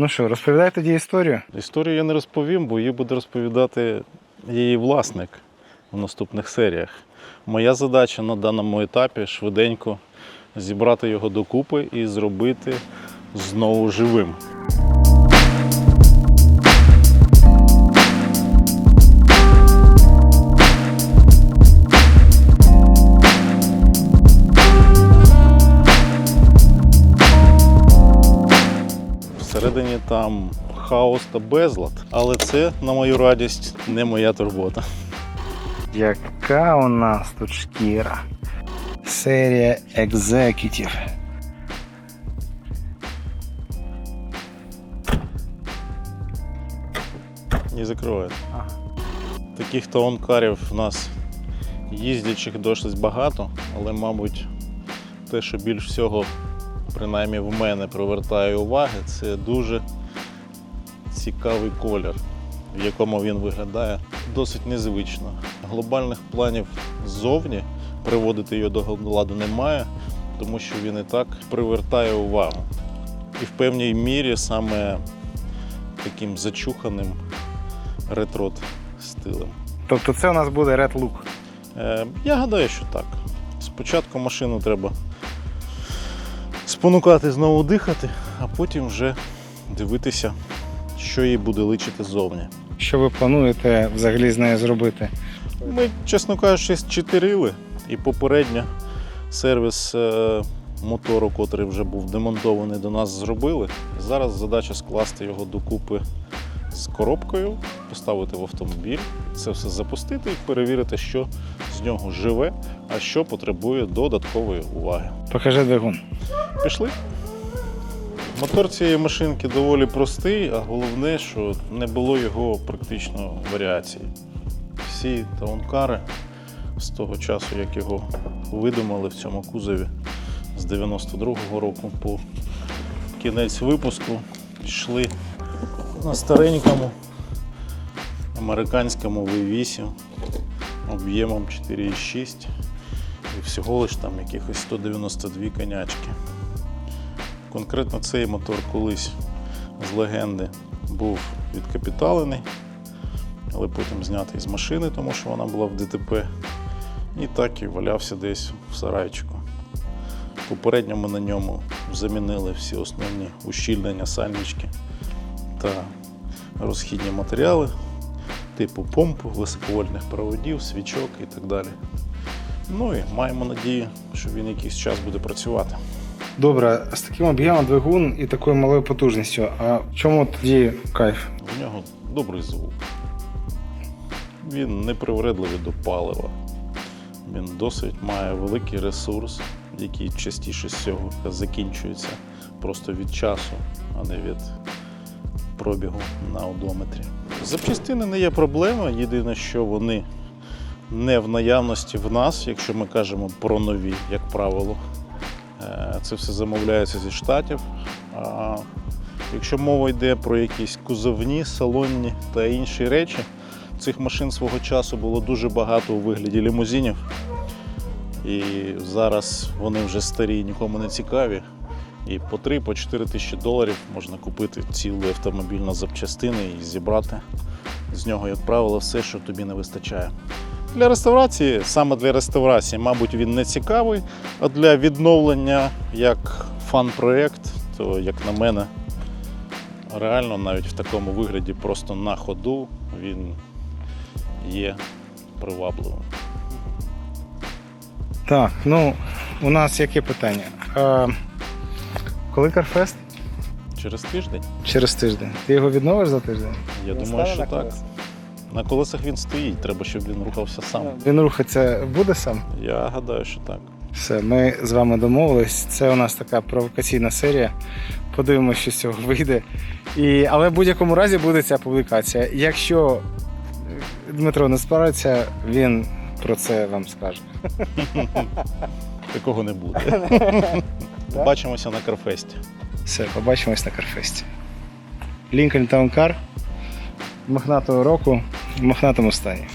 Ну що, розповідай тоді історію. Історію я не розповім, бо її буде розповідати її власник в наступних серіях. Моя задача на даному етапі швиденько зібрати його докупи і зробити знову живим. Всередині там хаос та безлад, але це, на мою радість, не моя турбота. Яка у нас тут шкіра? Серія Executive. Не закриває. Таких таонкарів в нас їздячих досить багато, але, мабуть, те, що більш всього, принаймні в мене привертає уваги, це дуже цікавий колір, в якому він виглядає досить незвично. Глобальних планів ззовні приводити його до ладу немає, тому що він і так привертає увагу. І в певній мірі саме таким зачуханим ретрот стилем. Тобто це у нас буде Look. Е, я гадаю, що так. Спочатку машину треба спонукати знову дихати, а потім вже дивитися, що їй буде личити ззовні. Що ви плануєте взагалі з нею зробити? Ми, чесно кажучи, чотирили і попередньо сервіс е, мотору, котрий вже був демонтований до нас, зробили. Зараз задача скласти його докупи з коробкою, поставити в автомобіль, це все запустити і перевірити, що з нього живе, а що потребує додаткової уваги. Покажи двигун. Пішли. Мотор цієї машинки доволі простий, а головне, що не було його практично варіацій. Всі таункари з того часу, як його видумали в цьому кузові з 92-го року по кінець випуску, йшли на старенькому американському V8 об'ємом 4,6 і всього лиш там якихось 192 конячки. Конкретно цей мотор колись з легенди був відкапіталений, але потім знятий з машини, тому що вона була в ДТП. І так і валявся десь в сарайчику. Попередньо ми на ньому замінили всі основні ущільнення сальнички та розхідні матеріали, типу помпу, високовольтних проводів, свічок і так далі. Ну і маємо надію, що він якийсь час буде працювати. Добре, з таким об'ємом двигун і такою малою потужністю. А в чому тоді кайф? В нього добрий звук. Він не привередливий до палива. Він досить має великий ресурс, який частіше всього закінчується просто від часу, а не від пробігу на одометрі. Запчастини не є проблема. Єдине, що вони не в наявності в нас, якщо ми кажемо про нові, як правило. Е, Це все замовляється зі штатів. А якщо мова йде про якісь кузовні, салонні та інші речі, цих машин свого часу було дуже багато у вигляді лімузинів. І зараз вони вже старі, нікому не цікаві. І по 3-4 тисячі доларів можна купити цілий автомобіль на запчастини і зібрати з нього, як правило, все, що тобі не вистачає. Для реставрації, саме для реставрації, мабуть, він не цікавий, а для відновлення як фан-проєкт, то, як на мене, реально навіть в такому вигляді просто на ходу він є привабливим. Так, ну у нас яке питання? А, коли Карфест? Через тиждень, Через тиждень. Ти його відновиш за тиждень? я Він думаю, що так. На колесах він стоїть, треба, щоб він рухався сам. Він рухатися буде сам? Я гадаю, що так. Все, ми з вами домовились. Це у нас така провокаційна серія. Подивимося, що з цього вийде. І, але в будь-якому разі буде ця публікація. Якщо Дмитро не справиться, він про це вам скаже. Такого не буде. Побачимося на Карфесті. Все, побачимось на Карфесті. Лінкольн Таункар мохнатого року в мохнатому стані.